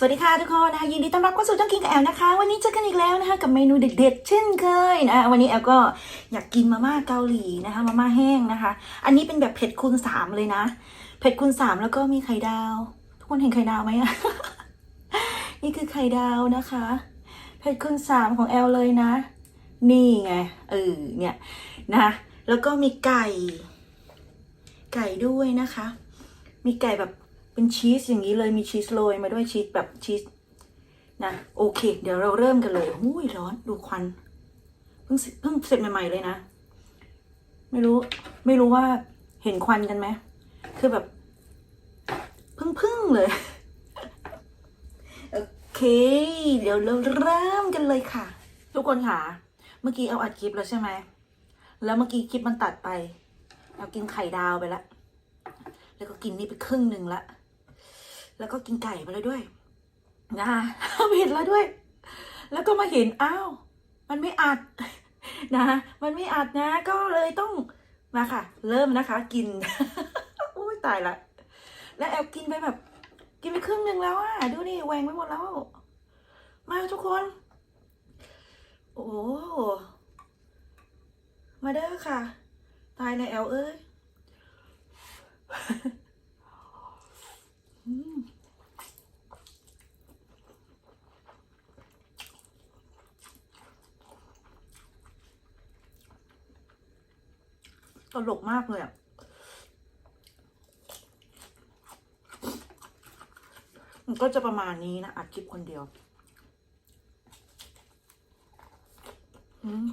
สวัสดีค่ะทุกคนนะคะยินดีต้อนรับเข้าสู่ช่องกินกับแอลนะคะ วันนี้เจอกันอีกแล้วนะคะกับเมนูเด็ดๆเช่นเคยนะวันนี้แอลก็อยากกินมาม่าเกาหลีนะคะมาม่าแห้งนะคะ อันนี้เป็นแบบเผ็ดคูณสามเลยนะเผ็ดคูณสามแล้วก็มีไข่ดาว ทุกคนเห็นไข่ดาวไหมอะนี่คือไข่ดาวนะคะเผ็ดคูณสามของแอลเลยนะ นี่ไงเออเนี่ยนะแล้วก็มีไก่ ไก่ด้วยนะคะ มีไก่แบบ เป็นชีสอย่างนี้เลยมีชีสโรยมาด้วยชีสแบบชีสนะโอเค เดี๋ยวเราเริ่มกันเลยหุ้ยร้อนดูควันเพิ่งเพิ่งเสร็จใหม่ๆเลยนะ ไม่รู้ ไม่รู้ว่าเห็นควันกันไหมคือแบบพิ่งพึ่งๆเลยโอเค เดี๋ยวเราเริ่มกันเลยค่ะ ทุกคนค่ะ เมื่อกี้เอาอัดคลิปแล้วใช่ไหมแล้วเมื่อกี้คลิปมันตัดไปเอากินไข่ดาวไปละ แล้วก็กินนี่ไปครึ่งหนึ่งละ แล้วก็กินไก่ไปแล้วด้วยนะคะเห็นแล้วด้วย แล้วก็มาเห็นอ้าวมันไม่อัดนะมันไม่อัดนะ ก็เลยต้องมาค่ะ เริ่มนะคะ กินอุ้ยตายละ แล้วแอบกินไปแบบ กินไปครึ่งหนึ่งแล้วอะดูนี่แหวงไปหมดแล้ว มาทุกคน โอ้มาเด้อค่ะ ตายแล้วแอลเอ้ย อืมต ลกมากเลยอะมันก็จะประมาณนี้นะอัดคลิปคนเดียว อืม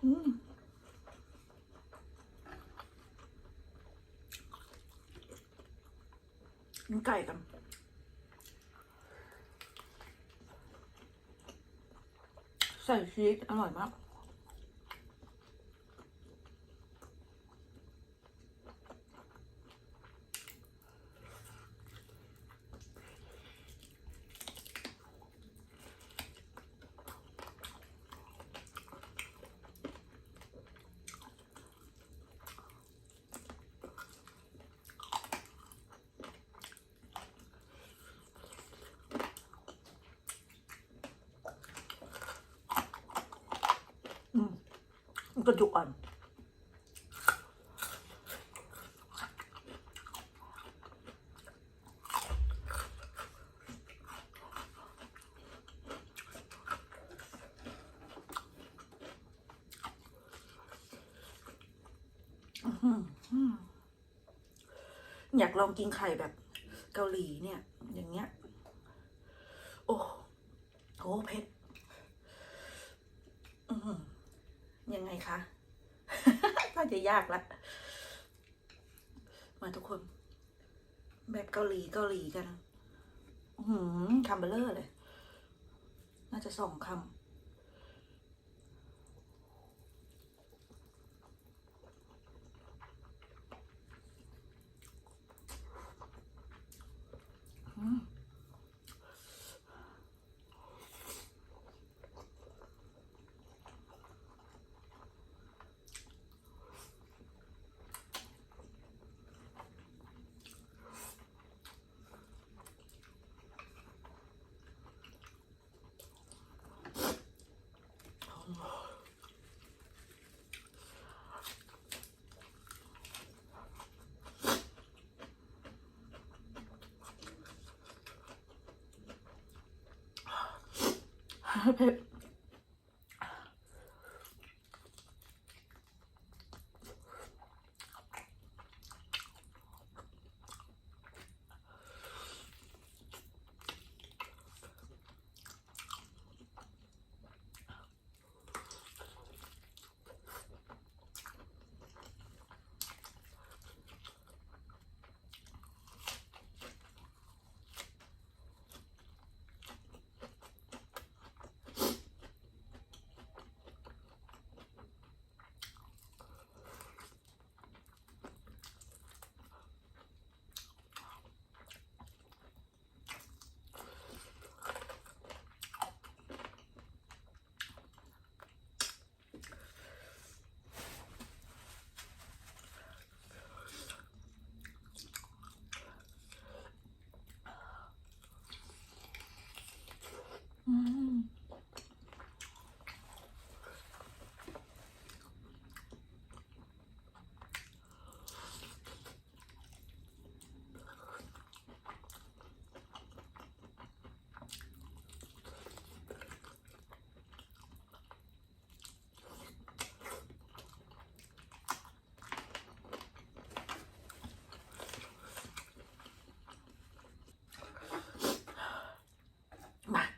กินไก่กันใส่ชีสอร่อยมาก อืมมัน กระจุกอ่อนอยากลองกินไข่แบบเกาหลีเนี่ย อย่างเงี้ย โอ้โหเผ็ดอือ ยังไงคะน่าจะยากละ มาทุกคน แบบเกาหลีเกาหลีกัน หืมคำเบลเลอร์เลย น่าจะสองคำ เผ็ด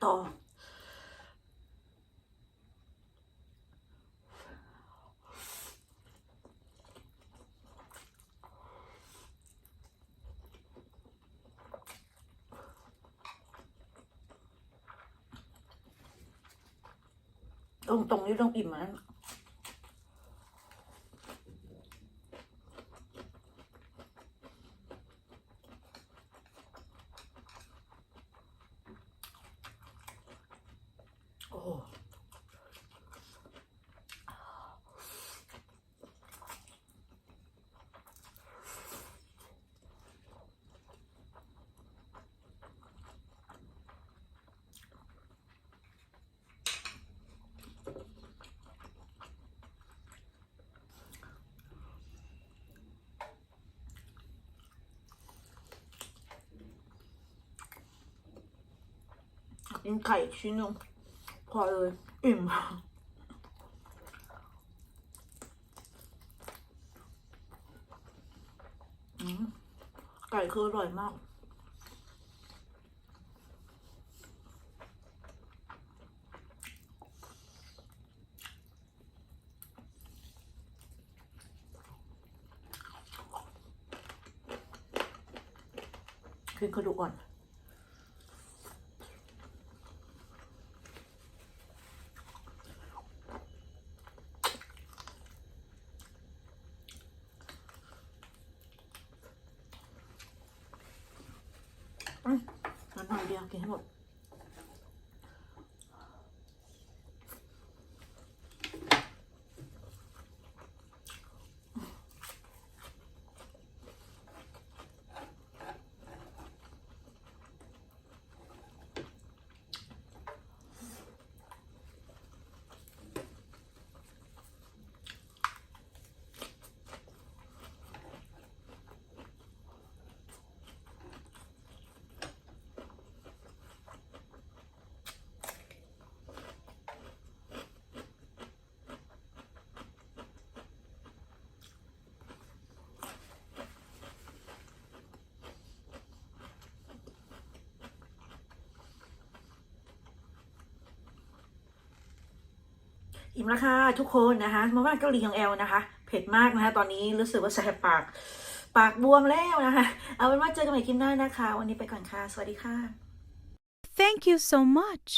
ต่อ ตรงตรงนี้ต้องอิ่มนะ กินไข่อีกชิ้นหนึงพอเลย อิ่มอืมไก่คืออร่อยมากกินกระดูกอ่อน อืมแล้วหน่อยเดียวกินให้หมด อิ่มแล้วค่ะทุกคนนะคะมาม่าเกาหลีของแอลนะคะ เผ็ดมากนะคะ ตอนนี้รู้สึกว่าแสบปาก ปากบวมแล้วนะคะ เอาเป็นว่าเจอกันใหม่คลิปหน้านะคะ วันนี้ไปก่อนค่ะ สวัสดีค่ะ Thank you so much.